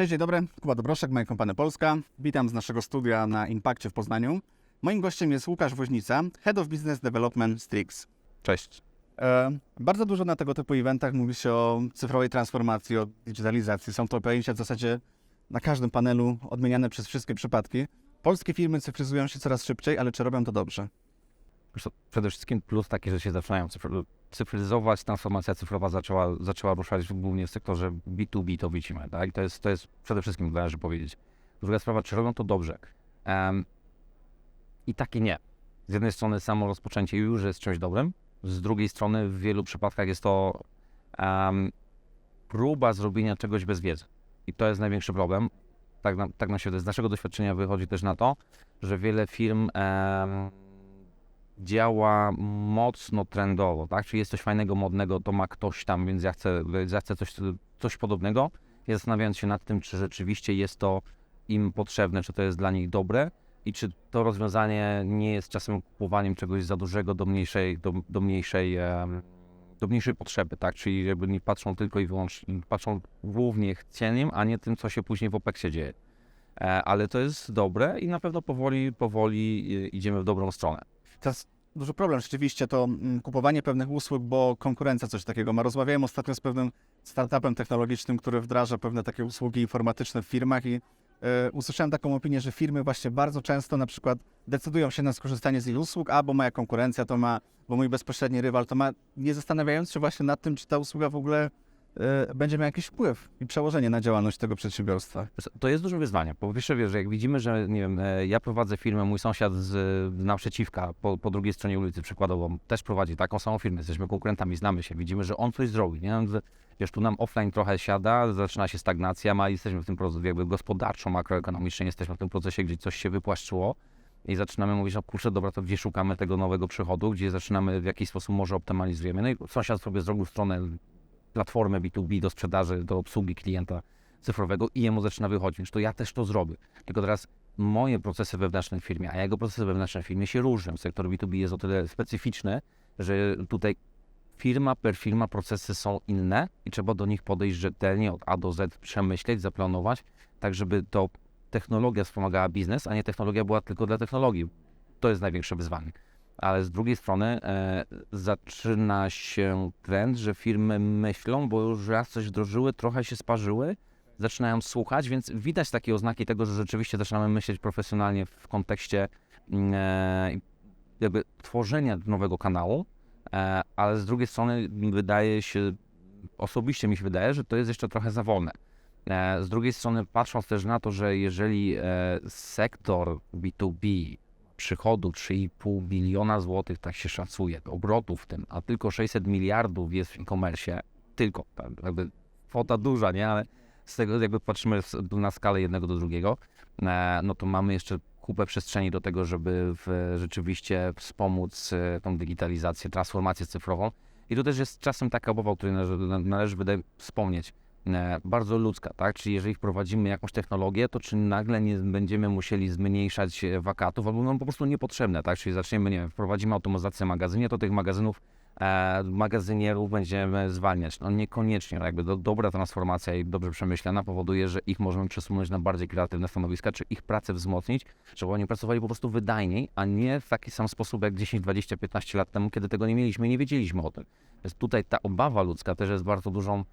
Cześć, dzień dobry. Kuba Dobroszek, moja kompania Polska. Witam z naszego studia na Impakcie w Poznaniu. Moim gościem jest Łukasz Woźnica, Head of Business Development Strix. Cześć. E, bardzo dużo na tego typu eventach mówi się o cyfrowej transformacji, o digitalizacji. Są to pojęcia w zasadzie na każdym panelu odmieniane przez wszystkie przypadki. Polskie firmy cyfryzują się coraz szybciej, ale czy robią to dobrze? Przede wszystkim plus taki, że się zaczynają cyfry- cyfryzować, transformacja cyfrowa zaczęła, zaczęła ruszać głównie w sektorze B2B, to widzimy, tak? I to jest, to jest przede wszystkim, należy powiedzieć. Druga sprawa, czy robią to dobrze? Em, I tak i nie. Z jednej strony samo rozpoczęcie już jest czymś dobrym, z drugiej strony w wielu przypadkach jest to em, próba zrobienia czegoś bez wiedzy. I to jest największy problem. Tak, na, tak na świecie. Z naszego doświadczenia wychodzi też na to, że wiele firm em, działa mocno trendowo, tak? Czyli jest coś fajnego, modnego, to ma ktoś tam, więc ja chcę, ja chcę coś, coś podobnego. I zastanawiając się nad tym, czy rzeczywiście jest to im potrzebne, czy to jest dla nich dobre i czy to rozwiązanie nie jest czasem kupowaniem czegoś za dużego do mniejszej, do, do mniejszej, do mniejszej potrzeby, tak? Czyli jakby nie patrzą tylko i wyłącznie, patrzą głównie chcieniem, a nie tym, co się później w OPEX-ie dzieje. E, ale to jest dobre i na pewno powoli, powoli e, idziemy w dobrą stronę. Teraz duży problem rzeczywiście to mm, kupowanie pewnych usług, bo konkurencja coś takiego ma. Rozmawiałem ostatnio z pewnym startupem technologicznym, który wdraża pewne takie usługi informatyczne w firmach i e, usłyszałem taką opinię, że firmy właśnie bardzo często na przykład decydują się na skorzystanie z ich usług, a bo moja konkurencja to ma, bo mój bezpośredni rywal to ma, nie zastanawiając się właśnie nad tym, czy ta usługa w ogóle będzie miała jakiś wpływ i przełożenie na działalność tego przedsiębiorstwa. To jest duże wyzwanie. Po pierwsze, wiesz, jak widzimy, że nie wiem, e, ja prowadzę firmę, mój sąsiad z naprzeciwka, po, po drugiej stronie ulicy przykładowo, też prowadzi taką samą firmę, jesteśmy konkurentami, znamy się, widzimy, że on coś zrobi, nie? Wiesz, tu nam offline trochę siada, zaczyna się stagnacja, ma, jesteśmy w tym procesie, jakby gospodarczo, makroekonomicznie jesteśmy w tym procesie, gdzie coś się wypłaszczyło i zaczynamy mówić, no kurczę, dobra, to gdzie szukamy tego nowego przychodu, gdzie zaczynamy w jakiś sposób może optymalizujemy. No i sąsiad sobie zrobił stronę platformę B2B do sprzedaży, do obsługi klienta cyfrowego i jemu zaczyna wychodzić, to ja też to zrobię. Tylko teraz moje procesy wewnętrzne w firmie, a jego procesy wewnętrzne w firmie się różnią. Sektor B2B jest o tyle specyficzny, że tutaj firma per firma procesy są inne i trzeba do nich podejść rzetelnie od A do Z, przemyśleć, zaplanować, tak żeby to technologia wspomagała biznes, a nie technologia była tylko dla technologii. To jest największe wyzwanie. Ale z drugiej strony e, zaczyna się trend, że firmy myślą, bo już raz coś wdrożyły, trochę się sparzyły, zaczynają słuchać, więc widać takie oznaki tego, że rzeczywiście zaczynamy myśleć profesjonalnie w kontekście mm, e, jakby tworzenia nowego kanału, e, ale z drugiej strony wydaje się, osobiście mi się wydaje, że to jest jeszcze trochę za wolne. E, Z drugiej strony, patrząc też na to, że jeżeli e, sektor B2B przychodu 3,5 biliona złotych, tak się szacuje, obrotów w tym, a tylko 600 miliardów jest w e-commerce, tylko, tak, jakby kwota duża, nie, ale z tego jakby patrzymy na skalę jednego do drugiego, e, no to mamy jeszcze kupę przestrzeni do tego, żeby w, rzeczywiście wspomóc e, tą digitalizację, transformację cyfrową. I to też jest czasem taka obawa, o której należy, należy wspomnieć bardzo ludzka, tak? Czyli jeżeli wprowadzimy jakąś technologię, to czy nagle nie będziemy musieli zmniejszać e, wakatów, albo nam po prostu niepotrzebne, tak? Czyli zaczniemy, nie wiem, wprowadzimy automatyzację magazynie, to tych magazynów, e, magazynierów będziemy zwalniać. No niekoniecznie, no jakby do, dobra transformacja i dobrze przemyślana powoduje, że ich możemy przesunąć na bardziej kreatywne stanowiska, czy ich pracę wzmocnić, żeby oni pracowali po prostu wydajniej, a nie w taki sam sposób jak 10, 20, 15 lat temu, kiedy tego nie mieliśmy i nie wiedzieliśmy o tym. Więc tutaj ta obawa ludzka też jest bardzo dużą e,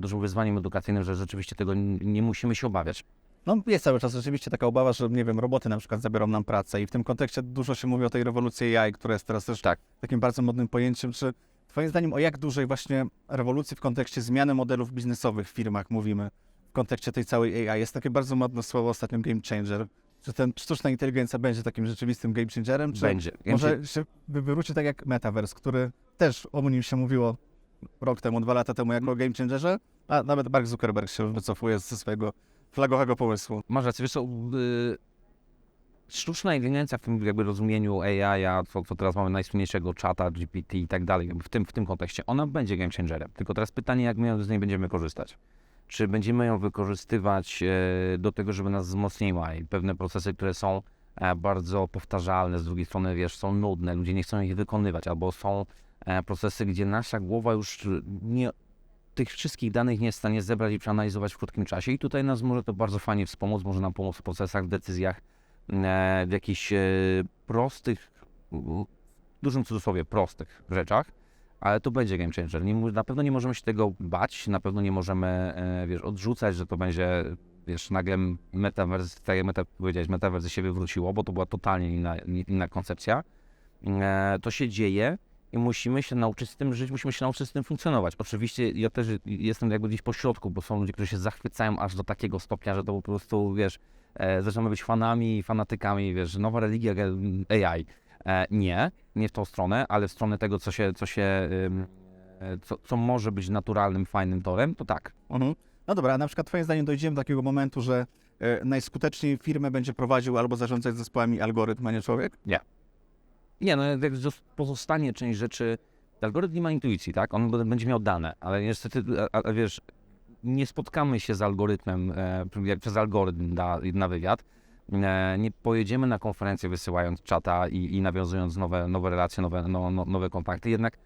dużym wyzwaniem edukacyjnym, że rzeczywiście tego nie musimy się obawiać. No jest cały czas rzeczywiście taka obawa, że nie wiem, roboty na przykład zabiorą nam pracę i w tym kontekście dużo się mówi o tej rewolucji AI, która jest teraz też Tak. takim bardzo modnym pojęciem. Czy twoim zdaniem o jak dużej właśnie rewolucji w kontekście zmiany modelów biznesowych w firmach mówimy w kontekście tej całej AI? Jest takie bardzo modne słowo ostatnio game changer. Czy ten sztuczna inteligencja będzie takim rzeczywistym game changerem? Czy Będzie. może się wy- wywróci tak jak Metaverse, który też o nim się mówiło rok temu, dwa lata temu jako game changerze, a nawet Mark Zuckerberg się wycofuje ze swojego flagowego pomysłu. Masz rację, wiesz co, y, sztuczna inteligencja w tym jakby rozumieniu AI, a co, co teraz mamy najsłynniejszego czata, GPT i tak dalej, w tym, w tym kontekście, ona będzie game changerem. Tylko teraz pytanie, jak my z niej będziemy korzystać. Czy będziemy ją wykorzystywać e, do tego, żeby nas wzmocniła i pewne procesy, które są e, bardzo powtarzalne, z drugiej strony, wiesz, są nudne, ludzie nie chcą ich wykonywać, albo są procesy, gdzie nasza głowa już nie tych wszystkich danych nie jest w stanie zebrać i przeanalizować w krótkim czasie i tutaj nas może to bardzo fajnie wspomóc, może nam pomóc w procesach, w decyzjach, e, w jakichś e, prostych, w dużym cudzysłowie prostych rzeczach, ale to będzie game changer. Nie, na pewno nie możemy się tego bać, na pewno nie możemy, e, wiesz, odrzucać, że to będzie, wiesz, nagle metaverse, tak jak meta, powiedziałeś, się wywróciło, bo to była totalnie inna, inna koncepcja. E, to się dzieje i musimy się nauczyć z tym żyć, musimy się nauczyć z tym funkcjonować. Oczywiście ja też jestem jakby gdzieś po środku, bo są ludzie, którzy się zachwycają aż do takiego stopnia, że to po prostu, wiesz, e, zaczynamy być fanami, fanatykami, wiesz, nowa religia e, AI. E, nie, nie w tą stronę, ale w stronę tego, co się, co się, e, co, co może być naturalnym, fajnym torem, to tak. Mhm. No dobra, a na przykład twoim zdaniem dojdziemy do takiego momentu, że e, najskuteczniej firmę będzie prowadził albo zarządzać zespołami algorytm, a nie człowiek? Nie, no jak zos- pozostanie część rzeczy, algorytm nie ma intuicji, tak? On będzie miał dane, ale niestety, a, a, wiesz, nie spotkamy się z algorytmem, e, jak przez algorytm na, na wywiad. E, nie pojedziemy na konferencję wysyłając czata i, i nawiązując nowe, nowe relacje, nowe, no, no, nowe kontakty. Jednak,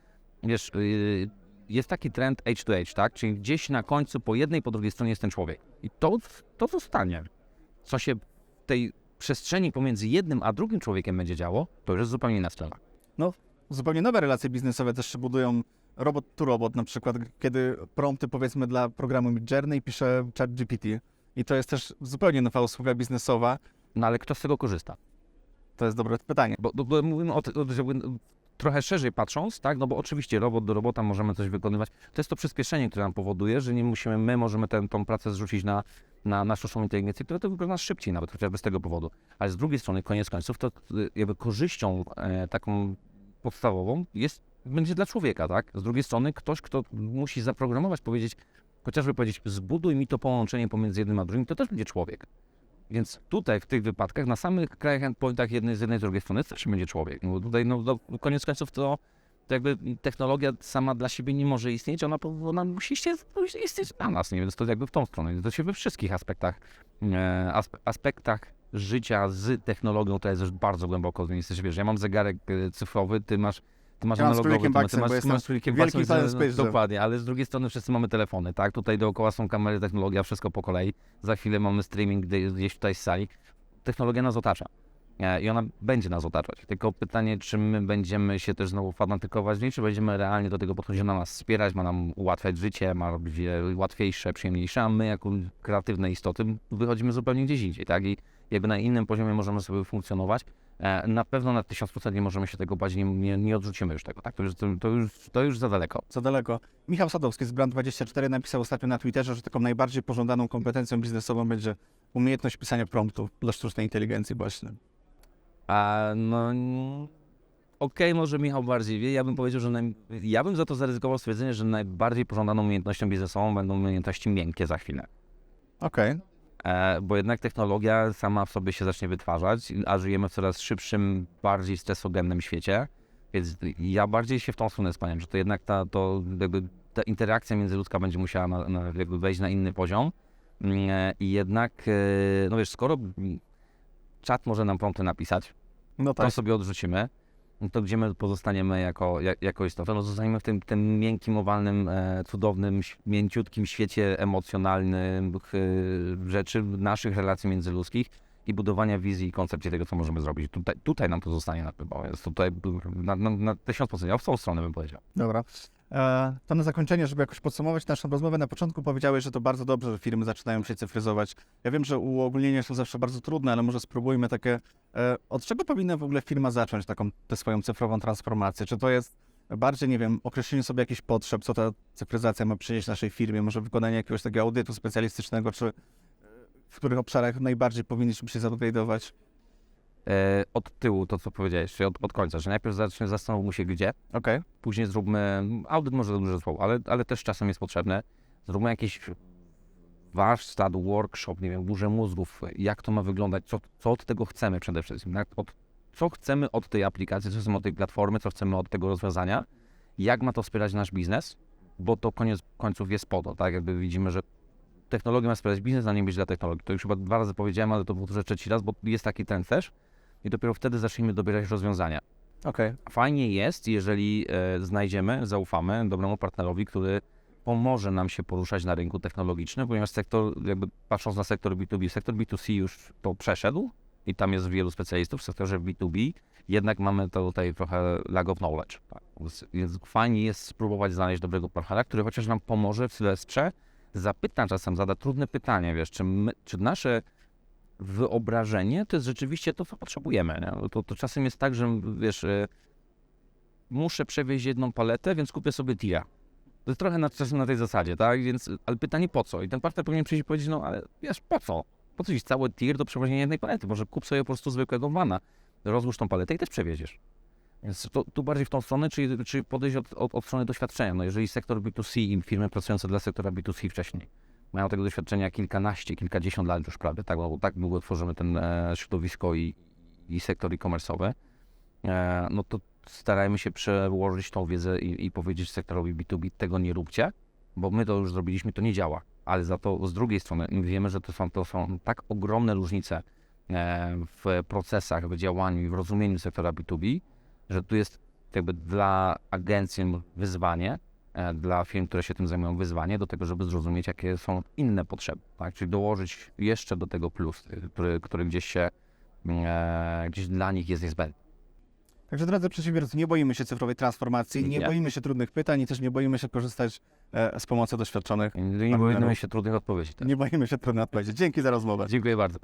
wiesz, y, jest taki trend H to H, tak? Czyli gdzieś na końcu po jednej, po drugiej stronie jest ten człowiek. I to, to zostanie. Co się tej przestrzeni pomiędzy jednym a drugim człowiekiem będzie działo, to już jest zupełnie inna sprawa. Zupełnie nowe relacje biznesowe też się budują robot to robot, na przykład kiedy prompty powiedzmy dla programu Midjourney pisze ChatGPT. I to jest też zupełnie nowa usługa biznesowa. No ale kto z tego korzysta? To jest dobre pytanie. Bo, bo, bo mówimy o, o trochę szerzej patrząc, tak? No bo oczywiście robot do robota możemy coś wykonywać. To jest to przyspieszenie, które nam powoduje, że nie musimy, my możemy tę pracę zrzucić na, na, na sztuczną inteligencję, która to wygląda szybciej nawet, chociażby z tego powodu. Ale z drugiej strony, koniec końców, to jakby korzyścią e, taką podstawową jest, będzie dla człowieka, tak? Z drugiej strony ktoś, kto musi zaprogramować, powiedzieć, chociażby powiedzieć, zbuduj mi to połączenie pomiędzy jednym a drugim, to też będzie człowiek. Więc tutaj w tych wypadkach, na samych krajach endpointach jednej z jednej z drugiej strony też będzie człowiek. No tutaj no, no, koniec końców to, to jakby technologia sama dla siebie nie może istnieć, ona, ona musi istnieć, dla nas, nie? więc to jakby w tą stronę. To się we wszystkich aspektach, e, aspe, aspektach życia z technologią to jest już bardzo głęboko. Wiesz, ja mam zegarek e, cyfrowy, ty masz ty masz Ja analogowy, ty, masz, ty masz z królikiem wielkim Baxem, Space. Dokładnie, ale z drugiej strony wszyscy mamy telefony, tak? Tutaj dookoła są kamery, technologia, wszystko po kolei. Za chwilę mamy streaming gdzieś tutaj z sali. Technologia nas otacza. I ona będzie nas otaczać. Tylko pytanie, czy my będziemy się też znowu fanatykować w niej, czy będziemy realnie do tego podchodzić, ma nas wspierać, ma nam ułatwiać życie, ma robić łatwiejsze, przyjemniejsze, a my jako kreatywne istoty wychodzimy zupełnie gdzieś indziej, tak? I jakby na innym poziomie możemy sobie funkcjonować. E, Na pewno na 1000% nie możemy się tego bać, nie, nie, nie odrzucimy już tego, tak? To już, to, już, to już za daleko. Co daleko. Michał Sadowski z Brand24 napisał ostatnio na Twitterze, że taką najbardziej pożądaną kompetencją biznesową będzie umiejętność pisania promptów dla sztucznej inteligencji właśnie. A no. Okej, może Michał bardziej wie. Ja bym powiedział, że naj... ja bym za to zaryzykował stwierdzenie, że najbardziej pożądaną umiejętnością biznesową będą umiejętności miękkie za chwilę. Okej. E, bo jednak technologia sama w sobie się zacznie wytwarzać, a żyjemy w coraz szybszym, bardziej stresogennym świecie. Więc ja bardziej się w tą stronę skłaniam, że to jednak ta, to jakby ta interakcja międzyludzka będzie musiała na, na, jakby wejść na inny poziom. Mm, e, I jednak, e, no wiesz, skoro czat może nam prompty napisać, No to tak. sobie odrzucimy, no to gdzie my pozostaniemy jako, jak, jako istota? No zostaniemy w tym, tym miękkim, owalnym, e, cudownym, mięciutkim świecie emocjonalnym e, rzeczy, naszych relacji międzyludzkich i budowania wizji i koncepcji tego, co możemy zrobić. Tutaj, tutaj nam to zostanie na pewno. Jest tutaj na, na, na 1000%. Ja w tą stronę bym powiedział. Dobra. E, to na zakończenie, żeby jakoś podsumować naszą rozmowę, na początku powiedziałeś, że to bardzo dobrze, że firmy zaczynają się cyfryzować. Ja wiem, że uogólnienia są zawsze bardzo trudne, ale może spróbujmy takie, e, od czego powinna w ogóle firma zacząć taką tę swoją cyfrową transformację? Czy to jest bardziej, nie wiem, określenie sobie jakichś potrzeb, co ta cyfryzacja ma przynieść naszej firmie, może wykonanie jakiegoś takiego audytu specjalistycznego, czy e, w których obszarach najbardziej powinniśmy się zupgrade'ować? E, od tyłu to, co powiedziałeś, czyli od, od końca, że najpierw zaczniemy zastanówmy się gdzie, Okej. Później zróbmy, audyt może za duże słowo, ale, ale też czasem jest potrzebne. Zróbmy jakiś warsztat, workshop, nie wiem, burzę mózgów, jak to ma wyglądać, co, co od tego chcemy przede wszystkim, tak? od, co chcemy od tej aplikacji, co chcemy od tej platformy, co chcemy od tego rozwiązania, jak ma to wspierać nasz biznes, bo to koniec końców jest po to, tak? Jakby widzimy, że technologia ma wspierać biznes, a nie być dla technologii. To już chyba dwa razy powiedziałem, ale to powtórzę trzeci raz, bo jest taki trend też i dopiero wtedy zacznijmy dobierać rozwiązania. Okej. Fajnie jest, jeżeli e, znajdziemy, zaufamy dobremu partnerowi, który pomoże nam się poruszać na rynku technologicznym, ponieważ sektor, jakby patrząc na sektor B2B, sektor B2C już to przeszedł i tam jest wielu specjalistów w sektorze B2B, jednak mamy to tutaj trochę lag of knowledge. Tak? Więc- fajnie jest spróbować znaleźć dobrego partnera, który chociaż nam pomoże w Sylwestrze, zapyta czasem, zada trudne pytanie, wiesz, czy, my, czy nasze wyobrażenie to jest rzeczywiście to, co potrzebujemy. Nie? Bo To, to czasem jest tak, że wiesz, e, muszę przewieźć jedną paletę, więc kupię sobie tira. To jest trochę na, czasem na tej zasadzie, tak? Więc, ale pytanie po co? I ten partner powinien przyjść i powiedzieć, no ale wiesz, po co? Po co ci cały tir do przewożenia jednej palety? Może kup sobie po prostu zwykłego vana, rozłóż tą paletę i też przewieziesz. Więc to, tu bardziej w tą stronę, czy, czy podejść od, od, od strony doświadczenia. No jeżeli sektor B2C i firmy pracujące dla sektora B2C wcześniej mają tego doświadczenia kilkanaście, kilkadziesiąt lat już prawie, tak, bo tak długo tworzymy ten e, środowisko i, i sektor e-commerce'owy, e, no to starajmy się przełożyć tą wiedzę i, i powiedzieć sektorowi B2B, tego nie róbcie, bo my to już zrobiliśmy, to nie działa. Ale za to z drugiej strony wiemy, że to są, to są tak ogromne różnice e, w procesach, w działaniu i w rozumieniu sektora B2B, że tu jest jakby dla agencji wyzwanie, dla firm, które się tym zajmują, wyzwanie do tego, żeby zrozumieć, jakie są inne potrzeby, tak? Czyli dołożyć jeszcze do tego plus, y, który, który gdzieś się, e, gdzieś dla nich jest niezbędny. Także drodzy przedsiębiorcy, nie boimy się cyfrowej transformacji, nie Nie. boimy się trudnych pytań i też nie boimy się korzystać e, z pomocy doświadczonych. Nie boimy się trudnych odpowiedzi. Nie boimy się trudnych odpowiedzi. Dzięki za rozmowę. Dziękuję bardzo.